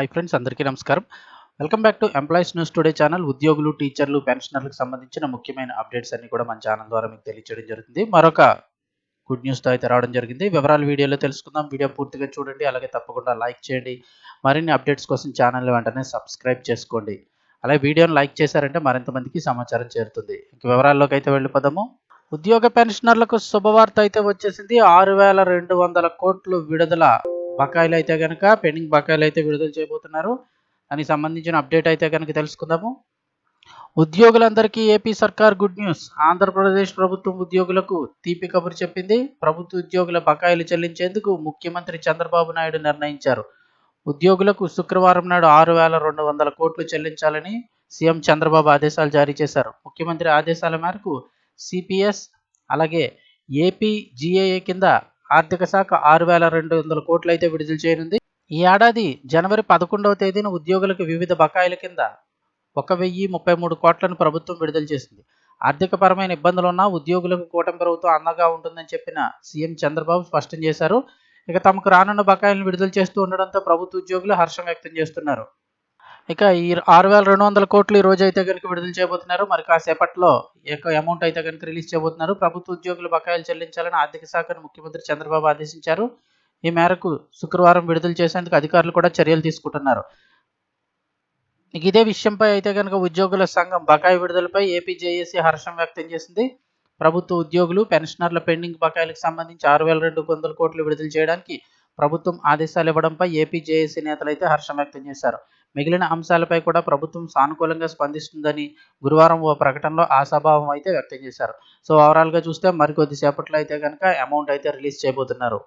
Hi friends అందరికీ నమస్కారం. Welcome back to employees news today channel. ఉద్యోగులు టీచర్లు పెన్షనర్లకు సంబంధించిన ముఖ్యమైన అప్డేట్స్ అన్ని కూడా మన ఛానల్ ద్వారా మీకు తెలియచేయడం జరుగుతుంది. మరొక గుడ్ న్యూస్తో అయితే రావడం జరిగింది. వివరాలు వీడియోలో తెలుసుకుందాం. వీడియో పూర్తిగా చూడండి. అలాగే తప్పకుండా లైక్ చేయండి. మరిన్ని అప్డేట్స్ కోసం ఛానల్ వెంటనే సబ్స్క్రైబ్ చేసుకోండి. అలాగే వీడియోని లైక్ చేశారంటే మరింత మందికి సమాచారం చేరుతుంది. ఇంక వివరాల్లోకి అయితే వెళ్ళిపోదాము. ఉద్యోగ పెన్షనర్లకు శుభవార్త అయితే వచ్చేసింది. ఆరు వేల రెండు వందల కోట్లు విడుదల బకాయిలు అయితే కనుక పెండింగ్ బకాయిలు అయితే విడుదల చేయబోతున్నారు. దానికి సంబంధించిన అప్డేట్ అయితే కనుక తెలుసుకుందాము. ఉద్యోగులందరికీ ఏపీ సర్కార్ గుడ్ న్యూస్. ఆంధ్రప్రదేశ్ ప్రభుత్వం ఉద్యోగులకు తీపి కబురు చెప్పింది. ప్రభుత్వ ఉద్యోగుల బకాయిలు చెల్లించేందుకు ముఖ్యమంత్రి చంద్రబాబు నాయుడు నిర్ణయించారు. ఉద్యోగులకు శుక్రవారం నాడు ఆరు వేల రెండు వందల కోట్లు చెల్లించాలని సీఎం చంద్రబాబు ఆదేశాలు జారీ చేశారు. ముఖ్యమంత్రి ఆదేశాల మేరకు సిపిఎస్ అలాగే ఏపీ జిఏఏ కింద ఆర్థిక శాఖ ఆరు వేల రెండు వందల కోట్లు అయితే విడుదల చేయనుంది. ఈ ఏడాది జనవరి పదకొండవ తేదీన ఉద్యోగులకు వివిధ బకాయిల కింద ఒక వెయ్యి ముప్పై మూడు కోట్లను ప్రభుత్వం విడుదల చేసింది. ఆర్థికపరమైన ఇబ్బందులున్నా ఉద్యోగులకు కూటమి ప్రభుత్వం అండగా ఉంటుందని చెప్పిన సీఎం చంద్రబాబు స్పష్టం చేశారు. ఇక తమకు రానున్న బకాయిలను విడుదల చేస్తూ ఉండడంతో ప్రభుత్వ ఉద్యోగులు హర్షం వ్యక్తం చేస్తున్నారు. ఇక ఈ ఆరు వేల రెండు వందల కోట్లు ఈ రోజు అయితే కనుక విడుదల చేయబోతున్నారు. మరి కాసేపట్లో యొక్క అమౌంట్ అయితే కనుక రిలీజ్ చేయబోతున్నారు. ప్రభుత్వ ఉద్యోగులు బకాయిలు చెల్లించాలని ఆర్థిక శాఖను ముఖ్యమంత్రి చంద్రబాబు ఆదేశించారు. ఈ మేరకు శుక్రవారం విడుదల చేసేందుకు అధికారులు కూడా చర్యలు తీసుకుంటున్నారు. ఇదే విషయంపై అయితే కనుక ఉద్యోగుల సంఘం బకాయి విడుదలపై ఏపీ జేఏసీ హర్షం వ్యక్తం చేసింది. ప్రభుత్వ ఉద్యోగులు పెన్షనర్ల పెండింగ్ బకాయిలకు సంబంధించి ఆరు వేల రెండు వందల కోట్లు విడుదల చేయడానికి ప్రభుత్వం ఆదేశాలు ఇవ్వడంపై ఏపీ జేఏసీ నేతలు అయితే హర్షం వ్యక్తం చేశారు. మిగిలిన అంశాలపై కూడా ప్రభుత్వం సానుకూలంగా స్పందిస్తుందని గురువారం ఓ ప్రకటనలో ఆశాభావం అయితే వ్యక్తం చేశారు. సో ఓవరాల్గా చూస్తే మరికొద్ది సేపట్లో అయితే కనుక అమౌంట్ అయితే రిలీజ్ చేయబోతున్నారు.